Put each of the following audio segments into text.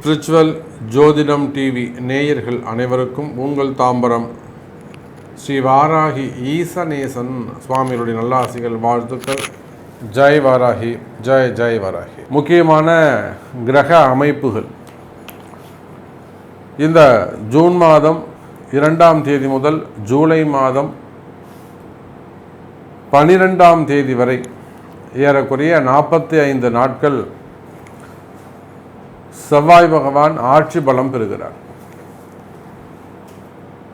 Spiritual ஜோதிடம் TV நேயர்கள் அனைவருக்கும் உங்கள் தாம்பரம். ஸ்ரீ வாராகி ஈசநேசன் சுவாமிகளுடைய நல்லாசிகள் வாழ்த்துக்கள். ஜெய் வாராகி ஜெய் ஜெய் வாராகி. முக்கியமான கிரக அமைப்புகள். இந்த ஜூன் மாதம் இரண்டாம் தேதி முதல் ஜூலை மாதம் பனிரெண்டாம் தேதி வரை ஏறக்குறைய நாற்பத்தி ஐந்து நாட்கள் செவ்வாய் பகவான் ஆட்சி பலம் பெறுகிறார்.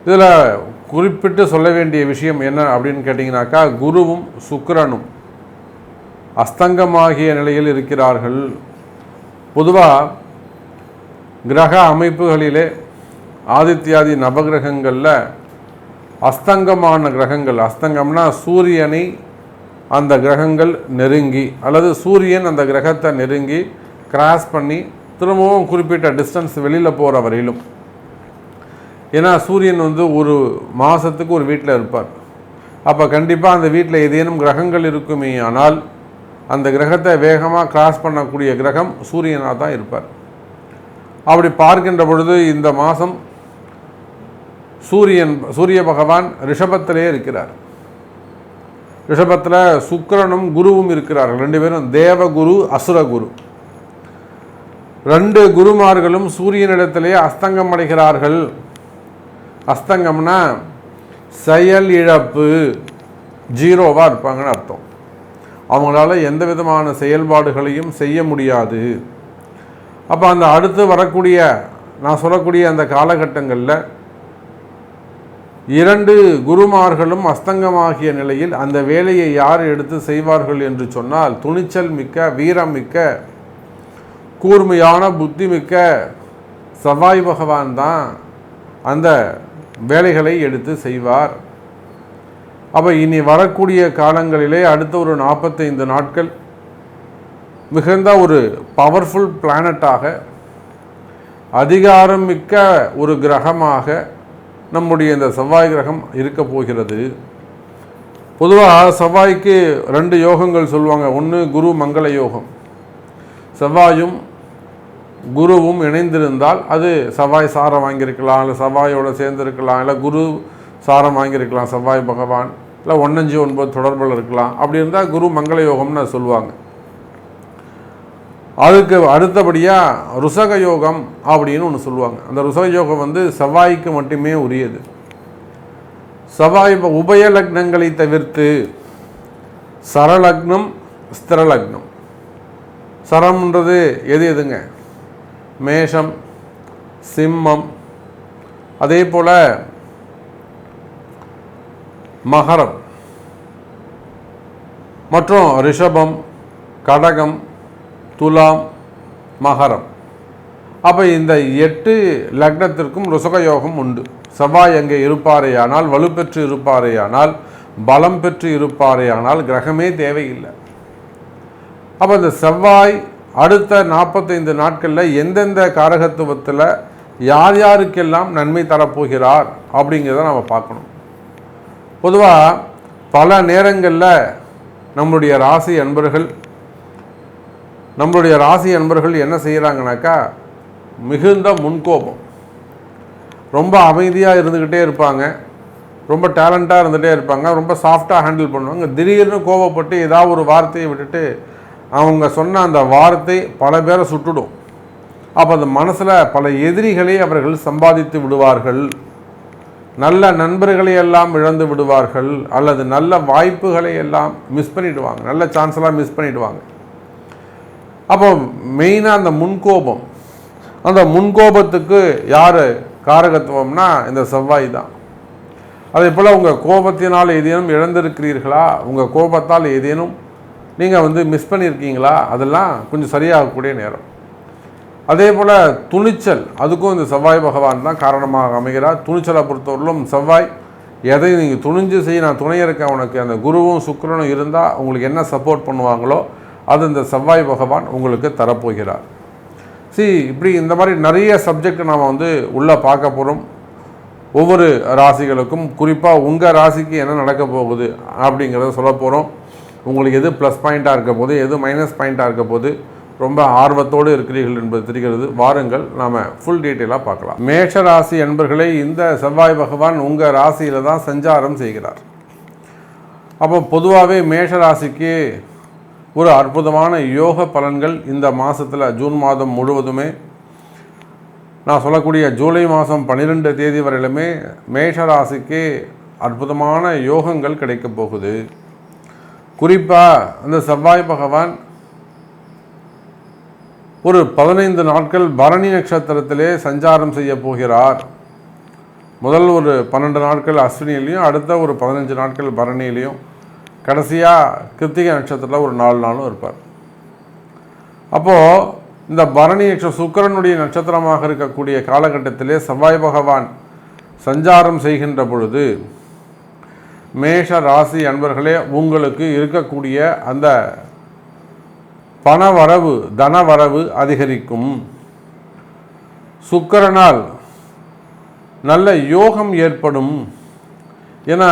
இதில் குறிப்பிட்டு சொல்ல வேண்டிய விஷயம் என்ன அப்படின்னு கேட்டிங்கனாக்கா குருவும் சுக்கரனும் அஸ்தங்கமாகிய நிலையில் இருக்கிறார்கள். பொதுவாக கிரக அமைப்புகளிலே ஆதித்யாதி நவகிரகங்களில் அஸ்தங்கமான கிரகங்கள் அஸ்தங்கம்னா சூரியனை அந்த கிரகங்கள் நெருங்கி அல்லது சூரியன் அந்த கிரகத்தை நெருங்கி கிராஸ் பண்ணி திரும்பவும் குறிப்பிட்ட டிஸ்டன்ஸ் வெளியில் போகிற வரையிலும். ஏன்னா சூரியன் வந்து ஒரு மாதத்துக்கு ஒரு வீட்டில் இருப்பார். அப்போ கண்டிப்பாக அந்த வீட்டில் ஏதேனும் கிரகங்கள் இருக்குமே ஆனால் அந்த கிரகத்தை வேகமாக கிராஸ் பண்ணக்கூடிய கிரகம் சூரியனாக தான் இருப்பார். அப்படி பார்க்கின்ற பொழுது இந்த மாதம் சூரியன் சூரிய பகவான் ரிஷபத்திலே இருக்கிறார். ரிஷபத்தில் சுக்கிரனும் குருவும் இருக்கிறார்கள். ரெண்டு பேரும் தேவகுரு அசுரகுரு. ரெண்டு குருமார்களும் சூரியனிடத்திலேயே அஸ்தங்கம் அடைகிறார்கள். அஸ்தங்கம்னா செயல் இழப்பு ஜீரோவாக இருப்பாங்கன்னு அர்த்தம். அவங்களால எந்த விதமான செயல்பாடுகளையும் செய்ய முடியாது. அப்போ அந்த அடுத்து வரக்கூடிய நான் சொல்லக்கூடிய அந்த காலகட்டங்களில் இரண்டு குருமார்களும் அஸ்தங்கமாகிய நிலையில் அந்த வேலையை யார் எடுத்து செய்வார்கள் என்று சொன்னால் துணிச்சல் மிக்க வீரம் மிக்க கூர்மையான புத்தி மிக்க சவாய் பகவான் தான் அந்த வேலைகளை எடுத்து செய்வார். அப்போ இனி வரக்கூடிய காலங்களிலே அடுத்த ஒரு நாற்பத்தைந்து நாட்கள் மிகுந்த ஒரு பவர்ஃபுல் பிளானட்டாக அதிகாரம் மிக்க ஒரு கிரகமாக நம்முடைய இந்த செவ்வாய் கிரகம் இருக்க போகிறது. பொதுவாக செவ்வாய்க்கு ரெண்டு யோகங்கள் சொல்லுவாங்க. ஒன்று குரு மங்கள யோகம். செவ்வாயும் குருவும் இணைந்திருந்தால் அது செவ்வாய் சாரம் வாங்கியிருக்கலாம். இல்லை செவ்வாயோடு சேர்ந்துருக்கலாம். இல்லை குரு சாரம் வாங்கியிருக்கலாம். செவ்வாய் பகவான். இல்லை ஒன்னஞ்சு ஒன்பது தொடர்பில் இருக்கலாம். அப்படி இருந்தால் குரு மங்கள யோகம்னு சொல்லுவாங்க. அதுக்கு அடுத்தபடியாக ருசக யோகம் அப்படின்னு ஒன்று சொல்லுவாங்க. அந்த ருசக யோகம் வந்து செவ்வாய்க்கு மட்டுமே உரியது. செவ்வாய் உபய லக்னங்களை தவிர்த்து சரலக்னம் ஸ்திரலக்னம். சரம்ன்றது எது எதுங்க? மேஷம் சிம்மம் அதே போல் மகரம். மற்றும் ரிஷபம் கடகம் துலாம் மகரம். அப்போ இந்த எட்டு லக்னத்திற்கும் ருசகயோகம் உண்டு. செவ்வாய் அங்கே இருப்பாரேயானால் வலுப்பெற்று இருப்பாரேயானால் பலம் பெற்று இருப்பாரேயானால் கிரகமே தேவையில்லை. அப்போ இந்த செவ்வாய் அடுத்த நாற்பத்தைந்து நாட்களில் எந்தெந்த காரகத்துவத்தில் யார் யாருக்கெல்லாம் நன்மை தரப்போகிறார் அப்படிங்கிறத நம்ம பார்க்கணும். பொதுவாக பல நேரங்களில் நம்முடைய ராசி அன்பர்கள் நம்மளுடைய ராசி அன்பர்கள் என்ன செய்கிறாங்கனாக்கா மிகுந்த முன்கோபம். ரொம்ப அமைதியாக இருந்துக்கிட்டே இருப்பாங்க. ரொம்ப டேலண்ட்டாக இருந்துகிட்டே இருப்பாங்க. ரொம்ப சாஃப்டாக ஹேண்டில் பண்ணுவாங்க. திடீர்னு கோபப்பட்டு ஏதாவது ஒரு வார்த்தையை விட்டுட்டு அவங்க சொன்ன அந்த வார்த்தை பல பேரை சுட்டுடும். அப்போ அந்த மனசில் பல எதிரிகளை அவர்கள் சம்பாதித்து விடுவார்கள். நல்ல நண்பர்களை எல்லாம் இழந்து விடுவார்கள். அல்லது நல்ல வாய்ப்புகளை எல்லாம் மிஸ் பண்ணிவிடுவாங்க நல்ல சான்ஸ்லாம் மிஸ் பண்ணிவிடுவாங்க அப்போ மெயினாக அந்த முன்கோபம். அந்த முன்கோபத்துக்கு யார் காரகத்துவம்னா இந்த செவ்வாய் தான். அதே போல் உங்கள் கோபத்தினால் ஏதேனும் இழந்திருக்கிறீர்களா? உங்கள் கோபத்தால் ஏதேனும் நீங்கள் வந்து மிஸ் பண்ணியிருக்கீங்களா? அதெல்லாம் கொஞ்சம் சரியாகக்கூடிய நேரம். அதே போல் துணிச்சல் அதுக்கும் இந்த செவ்வாய் பகவான் தான் காரணமாக அமைகிறார். துணிச்சலை பொறுத்தவரையிலும் செவ்வாய் எதையும் நீங்கள் துணிஞ்சு செய்ய நான் துணை இருக்கேன் உனக்கு. அந்த குருவும் சுக்கரனும் இருந்தால் உங்களுக்கு என்ன சப்போர்ட் பண்ணுவாங்களோ அது இந்த செவ்வாய் பகவான் உங்களுக்கு தரப்போகிறார். சி இப்படி இந்த மாதிரி நிறைய சப்ஜெக்ட் நாம் வந்து உள்ளே பார்க்க போகிறோம் ஒவ்வொரு ராசிகளுக்கும் குறிப்பாக உங்கள் ராசிக்கு என்ன நடக்க போகுது அப்படிங்கிறத சொல்ல போகிறோம் உங்களுக்கு எது ப்ளஸ் பாயிண்ட்டாக இருக்க போது எது மைனஸ் பாயிண்ட்டாக இருக்க போது ரொம்ப ஆர்வத்தோடு இருக்கிறீர்கள் என்பது தெரிகிறது. வாருங்கள் நாம் ஃபுல் டீட்டெயிலாக பார்க்கலாம். மேஷ ராசி என்பர்களை இந்த செவ்வாய் பகவான் உங்கள் ராசியில் தான் சஞ்சாரம் செய்கிறார். அப்போ பொதுவாகவே மேஷ ராசிக்கு ஒரு அற்புதமான யோக பலன்கள் இந்த மாதத்தில் ஜூன் மாதம் முழுவதுமே. நான் சொல்லக்கூடிய ஜூலை மாதம் பன்னிரெண்டு தேதி வரையிலுமே மேஷ ராசிக்கு அற்புதமான யோகங்கள் கிடைக்கப் போகுது. குறிப்பாக அந்த செவ்வாய் பகவான் ஒரு பதினைந்து நாட்கள் பரணி நட்சத்திரத்திலே சஞ்சாரம் செய்ய போகிறார். முதல் ஒரு பன்னெண்டு நாட்கள் அஸ்வினிலையும் அடுத்த ஒரு பதினஞ்சு நாட்கள் பரணியிலையும் கடைசியாக கிருத்திகை நட்சத்திரத்தில் ஒரு நாலு நாளும் இருப்பார். அப்போது இந்த பரணி நட்ச சுக்கரனுடைய நட்சத்திரமாக இருக்கக்கூடிய காலகட்டத்திலே செவ்வாய் பகவான் சஞ்சாரம் செய்கின்ற பொழுது மேஷ ராசி அன்பர்களே உங்களுக்கு இருக்கக்கூடிய அந்த பணவரவு தனவரவு அதிகரிக்கும். சுக்கரனால் நல்ல யோகம் ஏற்படும். ஏன்னா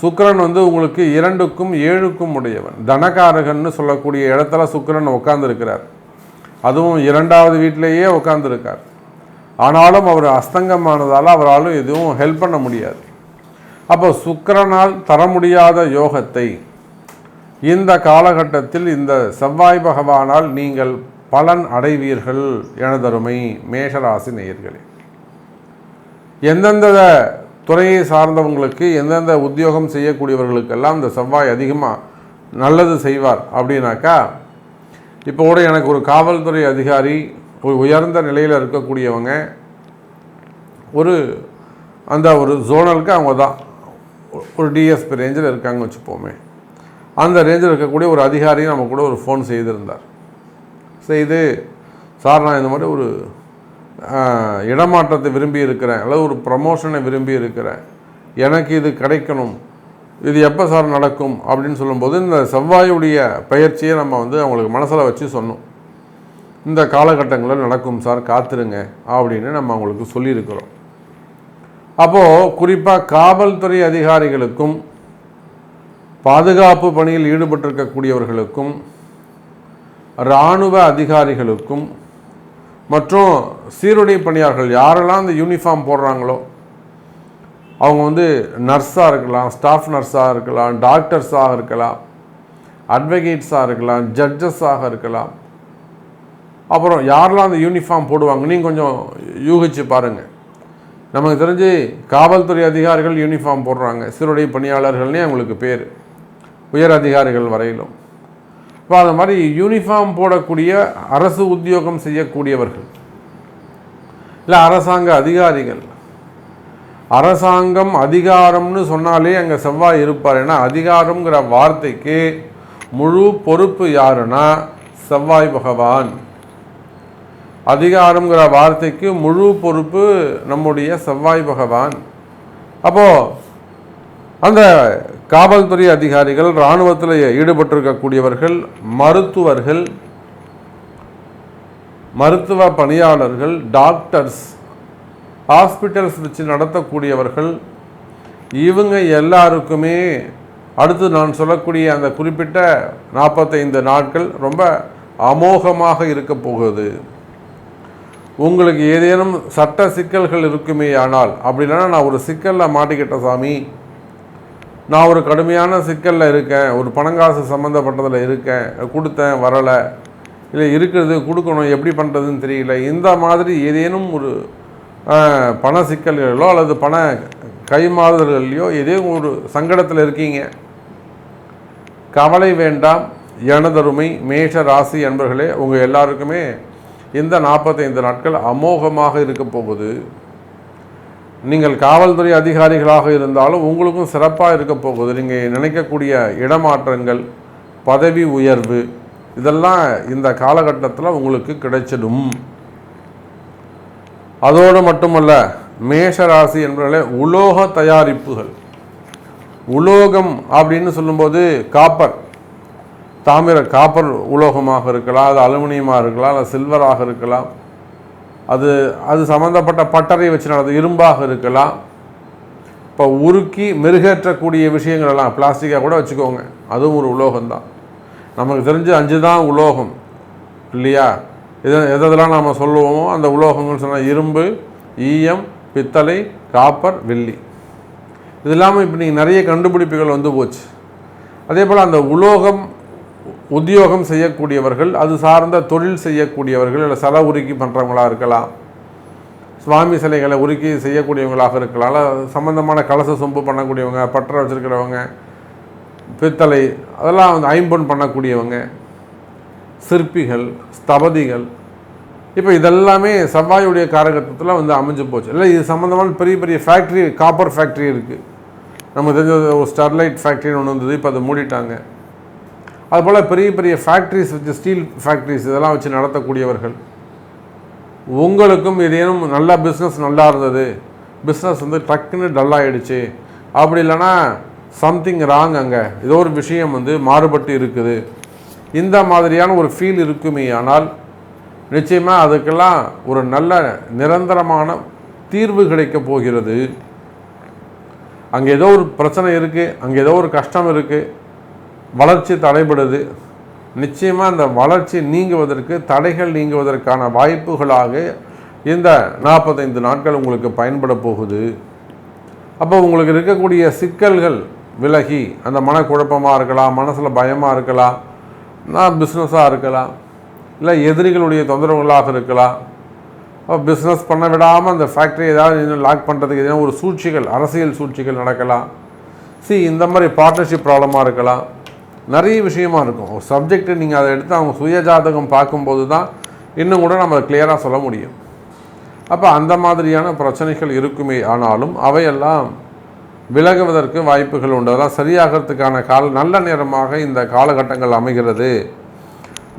சுக்கரன் வந்து உங்களுக்கு இரண்டுக்கும் ஏழுக்கும் உடையவன். தனகாரகன்னு சொல்லக்கூடிய இடத்துல சுக்கரன் உட்கார்ந்துருக்கிறார் அதுவும் இரண்டாவது வீட்டிலேயே உட்கார்ந்துருக்கார் ஆனாலும் அவர் அஸ்தங்கமானதால் அவராலும் எதுவும் ஹெல்ப் பண்ண முடியாது. அப்போ சுக்கரனால் தர முடியாத யோகத்தை இந்த காலகட்டத்தில் இந்த செவ்வாய் பகவானால் நீங்கள் பலன் அடைவீர்கள் எனதருமை மேஷராசி நேயர்களே. எந்தெந்த துறையை சார்ந்தவங்களுக்கு எந்தெந்த உத்தியோகம் செய்யக்கூடியவர்களுக்கெல்லாம் இந்த செவ்வாய் அதிகமாக நல்லது செய்வார் அப்படின்னாக்கா இப்போ கூட எனக்கு ஒரு காவல்துறை அதிகாரி ஒரு உயர்ந்த நிலையில் இருக்கக்கூடியவங்க ஒரு அந்த ஒரு ஜோனலுக்கு அவங்க தான். ஒரு டிஎஸ்பி ரேஞ்சில் இருக்காங்க வச்சுப்போமே. அந்த ரேஞ்சில் இருக்கக்கூடிய ஒரு அதிகாரி நம்ம கூட ஒரு ஃபோன் செய்திருந்தார். செய்து சார் நான் இந்த மாதிரி ஒரு இடமாற்றத்தை விரும்பி இருக்கிறேன் அல்லது ஒரு ப்ரமோஷனை விரும்பி இருக்கிறேன் எனக்கு இது கிடைக்கணும். இது எப்போ சார் நடக்கும் அப்படின்னு சொல்லும்போது இந்த செவ்வாயுடைய பயிற்சியை நம்ம வந்து அவங்களுக்கு மனசில் வச்சு சொன்னோம் இந்த காலகட்டங்களில் நடக்கும் சார் காத்துருங்க அப்படின்னு நம்ம அவங்களுக்கு சொல்லியிருக்கிறோம். அப்போது குறிப்பாக காவல்துறை அதிகாரிகளுக்கும் பாதுகாப்பு பணியில் ஈடுபட்டிருக்கக்கூடியவர்களுக்கும் இராணுவ அதிகாரிகளுக்கும் மற்றும் சீருடை பணியாளர்கள் யாரெல்லாம் இந்த யூனிஃபார்ம் போடுறாங்களோ அவங்க வந்து நர்ஸாக இருக்கலாம் ஸ்டாஃப் நர்ஸாக இருக்கலாம் டாக்டர்ஸாக இருக்கலாம் அட்வொகேட்ஸாக இருக்கலாம் ஜட்ஜஸாக இருக்கலாம். அப்புறம் யாரெல்லாம் அந்த யூனிஃபார்ம் போடுவாங்க நீங்கள் கொஞ்சம் யூகிச்சு பாருங்கள் நமக்கு தெரிஞ்சு காவல்துறை அதிகாரிகள் யூனிஃபார்ம் போடுறாங்க. சீருடை பணியாளர்கள்னே அவங்களுக்கு பேர். உயர் அதிகாரிகள் வரையிலும். இப்போ அது மாதிரி யூனிஃபார்ம் போடக்கூடிய அரசு உத்தியோகம் செய்யக்கூடியவர்கள். இல்லை அரசாங்க அதிகாரிகள். அரசாங்கம் அதிகாரம்னு சொன்னாலே அங்கே செவ்வாய் இருப்பார். ஏன்னா அதிகாரம்ங்கிற வார்த்தைக்கு முழு பொறுப்பு யாருன்னா செவ்வாய் பகவான். அதிகாரம்ங்கிற வார்த்தைக்கு முழு பொறுப்பு நம்முடைய செவ்வாய் பகவான். அப்போது அந்த காவல்துறை அதிகாரிகள் இராணுவத்தில் ஈடுபட்டிருக்கக்கூடியவர்கள் மருத்துவர்கள் மருத்துவ பணியாளர்கள் டாக்டர்ஸ் ஹாஸ்பிட்டல்ஸ் வச்சு நடத்தக்கூடியவர்கள் இவங்க எல்லாருக்குமே அடுத்து நான் சொல்லக்கூடிய அந்த குறிப்பிட்ட நாற்பத்தைந்து நாட்கள் ரொம்ப அமோகமாக இருக்க போகுது. உங்களுக்கு ஏதேனும் சட்ட சிக்கல்கள் இருக்குமே ஆனால் அப்படின்னா நான் ஒரு சிக்கலில் மாட்டிக்கிட்ட சாமி. நான் ஒரு கடுமையான சிக்கலில் இருக்கேன் ஒரு பணங்காசு சம்மந்தப்பட்டதில் இருக்கேன் கொடுத்தேன் வரலை. இல்லை இருக்கிறது கொடுக்கணும் எப்படி பண்ணுறதுன்னு தெரியல. இந்த மாதிரி ஏதேனும் ஒரு பண சிக்கல்களோ அல்லது பண கைமாறுதல்களையோ ஏதோ ஒரு சங்கடத்தில் இருக்கீங்க. கவலை வேண்டாம் எனதருமை மேஷ ராசி அன்பர்களே உங்கள் எல்லாருக்குமே இந்த நாற்பத்தைந்து நாட்கள் அமோகமாக இருக்க போகுது. நீங்கள் காவல்துறை அதிகாரிகளாக இருந்தாலும் உங்களுக்கும் சிறப்பாக இருக்க போகுது. நீங்கள் நினைக்கக்கூடிய இடமாற்றங்கள் பதவி உயர்வு இதெல்லாம் இந்த காலகட்டத்தில் உங்களுக்கு கிடைச்சிடும். அதோடு மட்டுமல்ல மேஷ ராசி உலோக தயாரிப்புகள். உலோகம் அப்படின்னு சொல்லும்போது காப்பர். தாமிர காப்பர் உலோகமாக இருக்கலாம் அது அலுமினியமாக இருக்கலாம் அல்லது சில்வராக இருக்கலாம். அது அது சம்மந்தப்பட்ட பட்டறை வச்சு நடந்தது இரும்பாக இருக்கலாம். இப்போ உருக்கி மெருகேற்றக்கூடிய விஷயங்கள் எல்லாம் பிளாஸ்டிக்காக கூட வச்சுக்கோங்க. அதுவும் ஒரு உலோகம்தான். நமக்கு தெரிஞ்சு அஞ்சு தான் உலோகம் இல்லையா? எது எதெல்லாம் நாம் சொல்லுவோமோ அந்த உலோகங்கள் சொன்னால் இரும்பு ஈயம் பித்தளை காப்பர் வெள்ளி. இது இல்லாமல் இப்போ நீங்கள் நிறைய கண்டுபிடிப்புகள் வந்து போச்சு. அதே போல் அந்த உலோகம் உத்தியோகம் செய்யக்கூடியவர்கள் அது சார்ந்த தொழில் செய்யக்கூடியவர்கள் இல்லை சில உருக்கி பண்ணுறவங்களா இருக்கலாம். சுவாமி சிலைகளை உருக்கி செய்யக்கூடியவங்களாக இருக்கலாம். அல்ல அது சம்பந்தமான கலச சொம்பு பண்ணக்கூடியவங்க பற்ற வச்சுருக்கிறவங்க பித்தளை அதெல்லாம் வந்து ஐம்பொன் பண்ணக்கூடியவங்க சிற்பிகள் ஸ்தபதிகள். இப்போ இதெல்லாமே செவ்வாயுடைய காரகத்துவத்தில் வந்து அமைஞ்சு போச்சு. இல்லை இது சம்மந்தமான பெரிய பெரிய ஃபேக்ட்ரி காப்பர் ஃபேக்ட்ரி இருக்குது நமக்கு தெரிஞ்ச ஒரு ஸ்டெர்லைட் ஃபேக்ட்ரின்னு ஒன்று வந்தது இப்போ அதை மூடிட்டாங்க. அதுபோல் பெரிய பெரிய ஃபேக்ட்ரிஸ் வச்சு ஸ்டீல் ஃபேக்ட்ரிஸ் இதெல்லாம் வச்சு நடத்தக்கூடியவர்கள் உங்களுக்கும் ஏதேனும் நல்லா பிஸ்னஸ் நல்லா இருந்தது பிஸ்னஸ் வந்து டக்குன்னு டல்லாகிடுச்சு அப்படி இல்லைன்னா சம்திங் ராங் அங்கே. ஏதோ ஒரு விஷயம் வந்து மாறுபட்டு இருக்குது. இந்த மாதிரியான ஒரு ஃபீல் இருக்குமே ஆனால் நிச்சயமாக அதுக்கெல்லாம் ஒரு நல்ல நிரந்தரமான தீர்வு கிடைக்கப் போகிறது. அங்கே ஏதோ ஒரு பிரச்சனை இருக்குது அங்கே ஏதோ ஒரு கஷ்டம் இருக்குது வளர்ச்சி தடைபடுது. நிச்சயமாக அந்த வளர்ச்சி நீங்குவதற்கு தடைகள் நீங்குவதற்கான வாய்ப்புகளாக இந்த நாற்பத்தைந்து நாட்கள் உங்களுக்கு பயன்பட போகுது. அப்போ உங்களுக்கு இருக்கக்கூடிய சிக்கல்கள் விலகி அந்த மனக்குழப்பமாக இருக்கலாம் மனசில் பயமாக இருக்கலாம் நான் பிஸ்னஸாக இருக்கலாம் இல்லை எதிரிகளுடைய தொந்தரவுகளாக இருக்கலாம். அப்போ பிஸ்னஸ் பண்ண விடாமல் அந்த ஃபேக்ட்ரி ஏதாவது இன்னும் லாக் பண்ணுறதுக்கு எதுனா ஒரு சூழ்ச்சிகள் அரசியல் சூழ்ச்சிகள் நடக்கலாம். சி இந்த மாதிரி பார்ட்னர்ஷிப் ப்ராப்ளமாக இருக்கலாம். நிறைய விஷயமா இருக்கும். ஒரு சப்ஜெக்ட் நீங்கள் அதை எடுத்து அவங்க சுயஜாதகம் பார்க்கும்போது தான் இன்னும் கூட நம்ம கிளியராக சொல்ல முடியும். அப்போ அந்த மாதிரியான பிரச்சனைகள் இருக்குமே ஆனாலும் அவையெல்லாம் விலகுவதற்கு வாய்ப்புகள் உண்டு. அதெல்லாம் சரியாகிறதுக்கான கால நல்ல நேரமாக இந்த காலகட்டங்கள் அமைகிறது.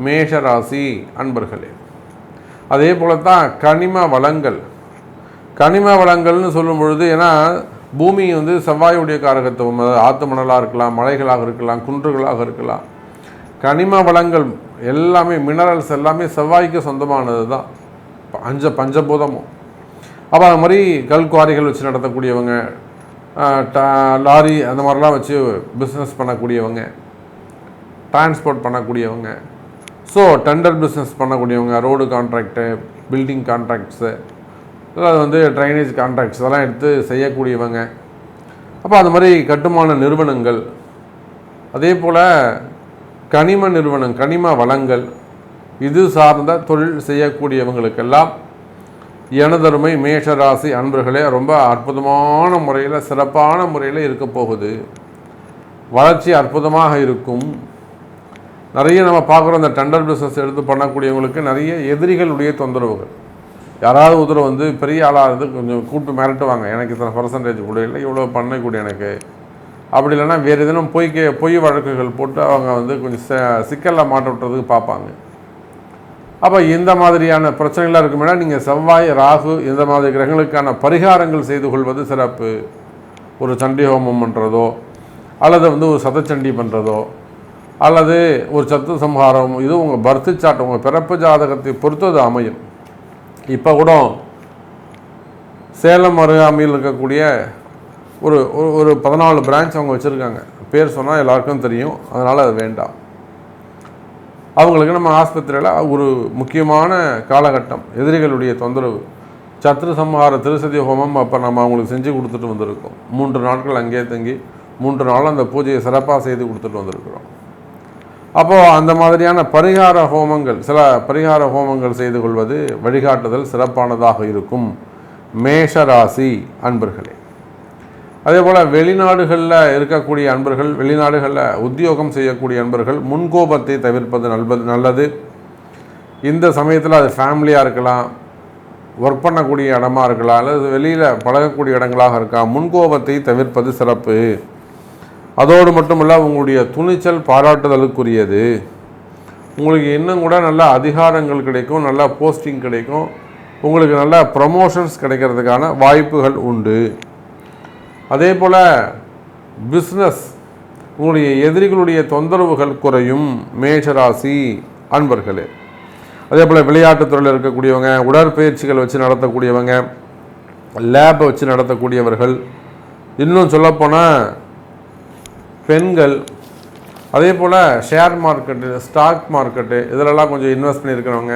மேஷராசி அன்பர்களே அதே போல தான் கனிம வளங்கள். கனிம வளங்கள்னு சொல்லும் பொழுது ஏன்னா பூமி வந்து செவ்வாயுடைய காரகத்துவம் ஆத்து மணலாக இருக்கலாம் மலைகளாக இருக்கலாம் குன்றுகளாக இருக்கலாம். கனிம வளங்கள் எல்லாமே மினரல்ஸ் எல்லாமே செவ்வாய்க்கு சொந்தமானது தான். பஞ்ச பஞ்சபூதமும். அப்போ அது மாதிரி கல் குவாரிகள் வச்சு நடத்தக்கூடியவங்க லாரி அந்த மாதிரிலாம் வச்சு பிஸ்னஸ் பண்ணக்கூடியவங்க டிரான்ஸ்போர்ட் பண்ணக்கூடியவங்க. ஸோ டெண்டர் பிஸ்னஸ் பண்ணக்கூடியவங்க ரோடு கான்ட்ராக்டு பில்டிங் கான்ட்ராக்ட்ஸு அது வந்து ட்ரைனேஜ் கான்ட்ராக்ட்ஸ் இதெல்லாம் எடுத்து செய்யக்கூடியவங்க. அப்போ அது மாதிரி கட்டுமான நிறுவனங்கள். அதே போல் கனிம நிறுவனம் கனிம வளங்கள் இது சார்ந்த தொழில் செய்யக்கூடியவங்களுக்கெல்லாம் எனதருமை மேஷராசி அன்பர்களே ரொம்ப அற்புதமான முறையில் சிறப்பான முறையில் இருக்க போகுது. வளர்ச்சி அற்புதமாக இருக்கும். நிறைய நம்ம பார்க்குறோம் இந்த டெண்டர் பிஸ்னஸ் எடுத்து பண்ணக்கூடியவங்களுக்கு நிறைய எதிரிகளுடைய தொந்தரவுகள். யாராவது ஒருத்தர் வந்து பெரிய ஆளாக இருந்து கொஞ்சம் கூப்பிட்டு மிரட்டுவாங்க. எனக்கு இத்தனை பர்சன்டேஜ் கூட இல்லை இவ்வளோ பண்ணக்கூடிய எனக்கு. அப்படி இல்லைன்னா வேறு எதுவும் பொய் கே பொய் வழக்குகள் போட்டு அவங்க வந்து கொஞ்சம் ச- சிக்கலில் மாட்ட விட்டுறதுக்கு பார்ப்பாங்க. அப்போ இந்த மாதிரியான பிரச்சனைகளாக இருக்குமேனா நீங்கள் செவ்வாய் ராகு இந்த மாதிரி கிரகங்களுக்கான பரிகாரங்கள் செய்து கொள்வது சிறப்பு. ஒரு சண்டி ஹோமம் பண்ணுறதோ அல்லது வந்து ஒரு சதச்சண்டி பண்ணுறதோ அல்லது ஒரு சத்து சம்ஹாரம் இது உங்கள் பர்த்து சாட் உங்கள் பிறப்பு ஜாதகத்தை பொறுத்து அது அமையும். இப்போ கூட சேலம் அருகாமையில் இருக்கக்கூடிய ஒரு ஒரு- ஒரு பதினாலு பிரான்ச் அவங்க வச்சுருக்காங்க. பேர் சொன்னால் எல்லாருக்கும் தெரியும். அதனால் அது வேண்டாம். அவங்களுக்கு நம்ம ஆஸ்பத்திரியில் ஒரு முக்கியமான காலகட்டம். எதிரிகளுடைய தொந்தரவு. சத்ரு சம்ஹார திருசதி ஹோமம் அப்போ நம்ம அவங்களுக்கு செஞ்சு கொடுத்துட்டு வந்திருக்கோம். மூன்று நாட்கள் அங்கேயே தங்கி மூன்று நாள் அந்த பூஜையை சிறப்பாக செய்து கொடுத்துட்டு வந்திருக்கிறோம். அப்போது அந்த மாதிரியான பரிகார ஹோமங்கள் சில பரிகார ஹோமங்கள் செய்து கொள்வது வழிகாட்டுதல் சிறப்பானதாக இருக்கும். மேஷராசி அன்பர்களே அதே போல் வெளிநாடுகளில் இருக்கக்கூடிய அன்பர்கள் வெளிநாடுகளில் உத்தியோகம் செய்யக்கூடிய அன்பர்கள் முன்கோபத்தை தவிர்ப்பது நல்லது நல்லது. இந்த சமயத்தில் அது ஃபேமிலியாக இருக்கலாம் ஒர்க் பண்ணக்கூடிய இடமா இருக்கலாம் அல்லது வெளியில் பழகக்கூடிய இடங்களாக இருக்கலாம் முன்கோபத்தை தவிர்ப்பது சிறப்பு. அதோடு மட்டுமல்ல உங்களுடைய துணிச்சல் பாராட்டுதலுக்குரியது. உங்களுக்கு இன்னும் கூட நல்ல அதிகாரங்கள் கிடைக்கும் நல்ல போஸ்டிங் கிடைக்கும். உங்களுக்கு நல்ல ப்ரமோஷன்ஸ் கிடைக்கிறதுக்கான வாய்ப்புகள் உண்டு. அதே போல் பிஸ்னஸ் உங்களுடைய எதிரிகளுடைய தொந்தரவுகள் குறையும் மேஷராசி அன்பர்களே. அதே போல் விளையாட்டுத்துறையில் இருக்கக்கூடியவங்க உடற்பயிற்சிகள் வச்சு நடத்தக்கூடியவங்க லேபை வச்சு நடத்தக்கூடியவர்கள். இன்னும் சொல்லப்போனால் பெண்கள் அதே போல் ஷேர் மார்க்கெட்டு ஸ்டாக் மார்க்கெட்டு இதிலெல்லாம் கொஞ்சம் இன்வெஸ்ட் பண்ணியிருக்கிறவங்க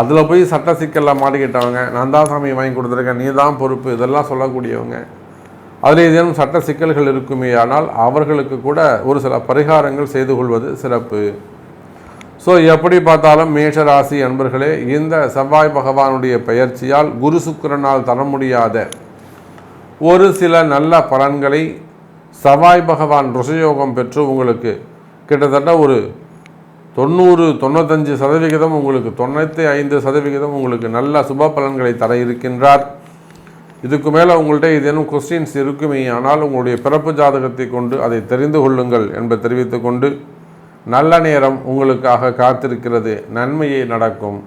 அதில் போய் சட்ட சிக்கலில் மாட்டிக்கிட்டவங்க நான் தான் சாமி வாங்கி கொடுத்துருக்கேன் நீ தான் பொறுப்பு இதெல்லாம் சொல்லக்கூடியவங்க. அதில் ஏதேனும் சட்ட சிக்கல்கள் இருக்குமே ஆனால் அவர்களுக்கு கூட ஒரு சில பரிகாரங்கள் செய்து கொள்வது சிறப்பு. ஸோ எப்படி பார்த்தாலும் மேஷ ராசி அன்பர்களே இந்த செவ்வாய் பகவானுடைய பெயர்ச்சியால் குரு சுக்கிரனால் தர முடியாத ஒரு சில நல்ல பலன்களை சவாய் பகவான் ருஷயோகம் பெற்று உங்களுக்கு கிட்டத்தட்ட ஒரு தொண்ணூறு தொண்ணூத்தஞ்சு சதவிகிதம் உங்களுக்கு தொண்ணூற்றி ஐந்து சதவிகிதம் உங்களுக்கு நல்ல சுப பலன்களை தர இருக்கின்றார். இதுக்கு மேலே உங்கள்கிட்ட ஏதேனும் கொஸ்டின்ஸ் இருக்குமே ஆனால் உங்களுடைய பிறப்பு ஜாதகத்தை கொண்டு அதை தெரிந்து கொள்ளுங்கள் என்பதை தெரிவித்துக்கொண்டு நல்ல நேரம் உங்களுக்காக காத்திருக்கிறது. நன்மையே நடக்கும்.